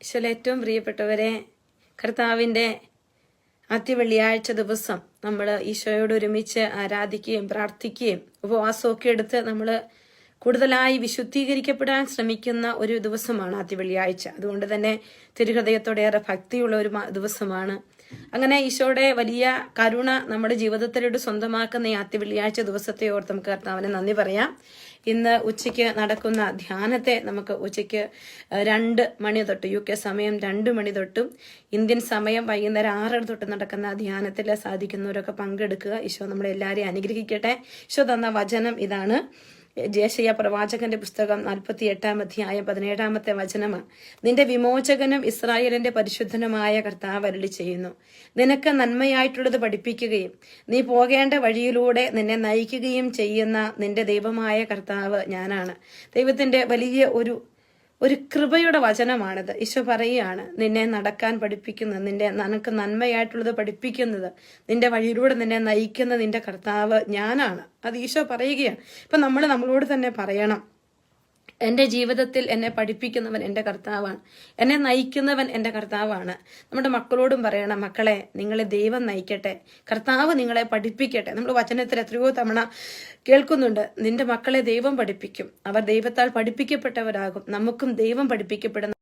ഈശോയിലെ ഏറ്റവും പ്രിയപ്പെട്ടവരെ കർത്താവിന്റെ ആദ്യ വെള്ളിയാഴ്ച ദിവസം നമ്മൾ ഈശോയോട് ഒരുമിച്ച് ആരാധിക്കുകയും പ്രാർത്ഥിക്കുകയും ഉപവാസമൊക്കെ എടുത്ത് നമ്മൾ കൂടുതലായി വിശുദ്ധീകരിക്കപ്പെടാൻ ശ്രമിക്കുന്ന ഒരു ദിവസമാണ് ആദ്യ വെള്ളിയാഴ്ച. അതുകൊണ്ട് തന്നെ തിരുഹൃദയത്തോടേറെ ഭക്തിയുള്ള ഒരു ദിവസമാണ്. അങ്ങനെ ഈശോയുടെ വലിയ കരുണ നമ്മുടെ ജീവിതത്തിലൂടെ സ്വന്തമാക്കുന്ന ഈ ആദ്യ വെള്ളിയാഴ്ച ദിവസത്തെ ഓർത്ത് നമുക്ക് കർത്താവിന് നന്ദി പറയാം. ഇന്ന് ഉച്ചയ്ക്ക് നടക്കുന്ന ധ്യാനത്തെ നമുക്ക് ഉച്ചയ്ക്ക് രണ്ട് മണി തൊട്ട് യു കെ സമയം രണ്ട് മണി തൊട്ടും ഇന്ത്യൻ സമയം വൈകുന്നേരം ആറര തൊട്ട് നടക്കുന്ന ധ്യാനത്തിൽ സാധിക്കുന്നവരൊക്കെ പങ്കെടുക്കുക. ഈശോ നമ്മളെ എല്ലാവരെയും അനുഗ്രഹിക്കട്ടെ. ഈശോ തന്ന വചനം ഇതാണ്. ജേഷയ പ്രവാചകന്റെ പുസ്തകം നാൽപ്പത്തി എട്ടാം അധ്യായം പതിനേഴാമത്തെ വചനമാണ് നിന്റെ വിമോചകനും ഇസ്രായേലിന്റെ പരിശുദ്ധനുമായ കർത്താവ് അരുളി ചെയ്യുന്നു. നിനക്ക് നന്മയായിട്ടുള്ളത് പഠിപ്പിക്കുകയും നീ പോകേണ്ട വഴിയിലൂടെ നിന്നെ നയിക്കുകയും ചെയ്യുന്ന നിന്റെ ദൈവമായ കർത്താവ് ഞാനാണ്. ദൈവത്തിന്റെ വലിയ ഒരു ഒരു കൃപയുടെ വചനമാണിത്. ഈശോ പറയുകയാണ് നിന്നെ നടക്കാൻ പഠിപ്പിക്കുന്നത് നിന്റെ നിനക്ക് നന്മയായിട്ടുള്ളത് പഠിപ്പിക്കുന്നത് നിന്റെ വഴിയിലൂടെ നിന്നെ നയിക്കുന്ന നിന്റെ കർത്താവ് ഞാനാണ്. അത് ഈശോ പറയുകയാണ്. ഇപ്പൊ നമ്മൾ നമ്മളോട് തന്നെ പറയണം. എന്റെ ജീവിതത്തിൽ എന്നെ പഠിപ്പിക്കുന്നവൻ എന്റെ കർത്താവാണ്. എന്നെ നയിക്കുന്നവൻ എന്റെ കർത്താവാണ്. നമ്മുടെ മക്കളോടും പറയണം മക്കളെ നിങ്ങളെ ദൈവം നയിക്കട്ടെ. കർത്താവ് നിങ്ങളെ പഠിപ്പിക്കട്ടെ. നമ്മൾ വചനത്തിൽ എത്രയോ തവണ കേൾക്കുന്നുണ്ട് നിന്റെ മക്കളെ ദൈവം പഠിപ്പിക്കും. അവർ ദൈവത്താൽ പഠിപ്പിക്കപ്പെട്ടവരാകും. നമുക്കും ദൈവം പഠിപ്പിക്കപ്പെടുന്ന